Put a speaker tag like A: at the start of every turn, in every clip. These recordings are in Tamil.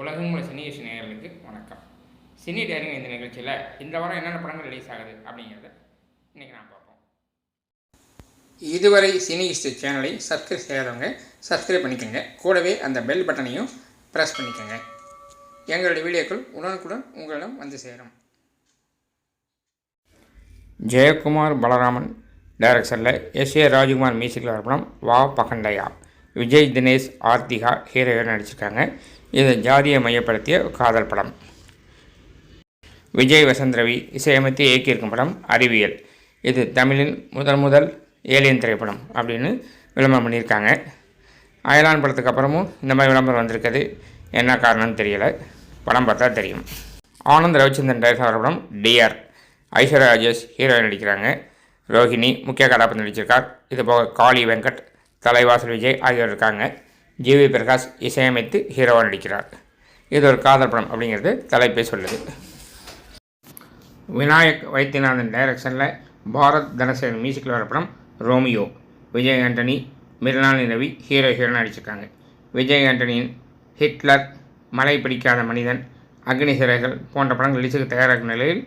A: உலகம் உள்ள சினி இசை நேயர்களுக்கு வணக்கம். சினி டேரிங் இந்த நிகழ்ச்சியில் இந்த வாரம் என்னென்ன படங்கள் ரிலீஸ் ஆகுது அப்படிங்கிறத இன்றைக்கி நான் பார்ப்போம். இதுவரை சினி ஹிஸ்ட்ரி சேனலை சப்ஸ்கிரைப் செய்யாதவங்க சப்ஸ்கிரைப் பண்ணிக்கோங்க. கூடவே அந்த பெல் பட்டனையும் ப்ரெஸ் பண்ணிக்கோங்க. எங்களுடைய வீடியோக்கள் உடனுக்குடன் உங்களிடம் வந்து சேரும். ஜெயக்குமார் பலராமன் டைரக்ஷனில் எஸ் ஏ ராஜ்குமார் மியூசிக்கில் வர படம் வா பகண்டையா. விஜய் தினேஷ் ஆர்த்திகா ஹீரோயின் நடிச்சிருக்காங்க. இது ஜாதியை மையப்படுத்திய காதல் படம். விஜய் வசந்த் ரவி இசையமைத்து இயக்கியிருக்கும் படம் அறிவியல். இது தமிழின் முதல் முதல் ஏலியன் திரைப்படம் அப்படின்னு விளம்பரம் பண்ணியிருக்காங்க. அயலான் படத்துக்கு அப்புறமும் இந்த மாதிரி விளம்பரம் வந்திருக்குது. என்ன காரணம்னு தெரியலை. படம் பார்த்தா தெரியும். ஆனந்த் ரவிச்சந்திரன் டைரக்டர் படம் டிஆர் ஐஸ்வர்யா ராஜேஷ் ஹீரோயின் நடிக்கிறாங்க. ரோஹிணி முக்கிய கதாபாத்திரம் நடிச்சிருக்கார். இது போக காளி வெங்கட் தலைவாசல் விஜய் ஆகியோர் இருக்காங்க. ஜிவி பிரகாஷ் இசையமைத்து ஹீரோவாக நடிக்கிறார். இது ஒரு காதல் படம் அப்படிங்கிறது தலைப்பே சொல்லுது. விநாயக் வைத்தியநாதன் டைரக்ஷனில் பாரத் தனசேன் மியூசிக்கில் வர படம் Romeo. Vijay Antony Mirnali Ravi hero hero நடிச்சிருக்காங்க. விஜய் ஆண்டனியின் ஹிட்லர் மலை பிடிக்காத மனிதன் அக்னி சிறைகள் போன்ற படங்கள் ரிலீஸுக்கு தயாராகும் நிலையில்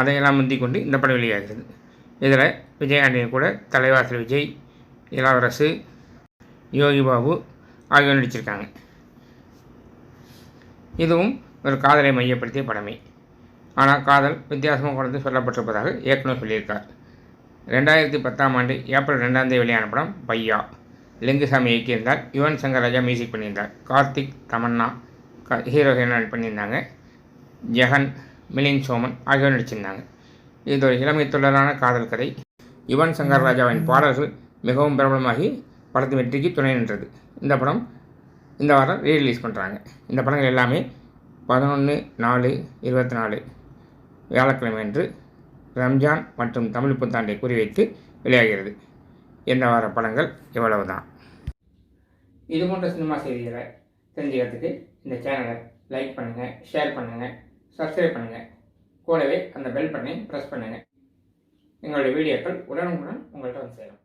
A: அதையெல்லாம் முந்திக் கொண்டு இந்த படம் வெளியாகிறது. இதில் விஜய் ஆண்டனி கூட தலைவாசல் விஜய் இளவரசு யோகி பாபு ஆகியோர் நடிச்சிருக்காங்க. இதுவும் ஒரு காதலை மையப்படுத்திய படமே. ஆனால் காதல் வித்தியாசமாக கொண்டு சொல்லப்பட்டிருப்பதாக இயக்குனர் சொல்லியிருக்கார். ரெண்டாயிரத்தி பத்தாம் ஆண்டு ஏப்ரல் ரெண்டாம் தேதி வெளியான படம் பையா. லிங்குசாமி இயக்கியிருந்தார். யுவன் சங்கர் ராஜா மியூசிக் பண்ணியிருந்தார். கார்த்திக் தமன்னா க ஹீரோ ஹீரோயின் பண்ணியிருந்தாங்க. ஜெகன் மிலின் சோமன் ஆகியோர் நடிச்சிருந்தாங்க. இது ஒரு இளமை தொடரான காதல் கதை. யுவன் சங்கர் ராஜாவின் பாடல்கள் மிகவும் பிரபலமாகி படத்தின் வெற்றிக்கு துணை நின்றது. இந்த படம் இந்த வாரம் ரீரிலீஸ் பண்ணுறாங்க இந்த படங்கள் எல்லாமே பதினொன்று நாலு இருபத்தி நாலு வியாழக்கிழமை அன்று ரம்ஜான் மற்றும் தமிழ் புத்தாண்டை குறிவைத்து வெளியாகிறது. இந்த வார படங்கள் இவ்வளவு தான் இது போன்ற சினிமா செய்திகளை தெரிஞ்சுக்கிறதுக்கு இந்த சேனலை லைக் பண்ணுங்கள் ஷேர் பண்ணுங்கள் சப்ஸ்கிரைப் பண்ணுங்கள் கூடவே அந்த பெல் பட்டனை ப்ரெஸ் பண்ணுங்கள் எங்களுடைய வீடியோக்கள் உடனுக்குடன் உங்கள்கிட்ட வந்து சேரும்.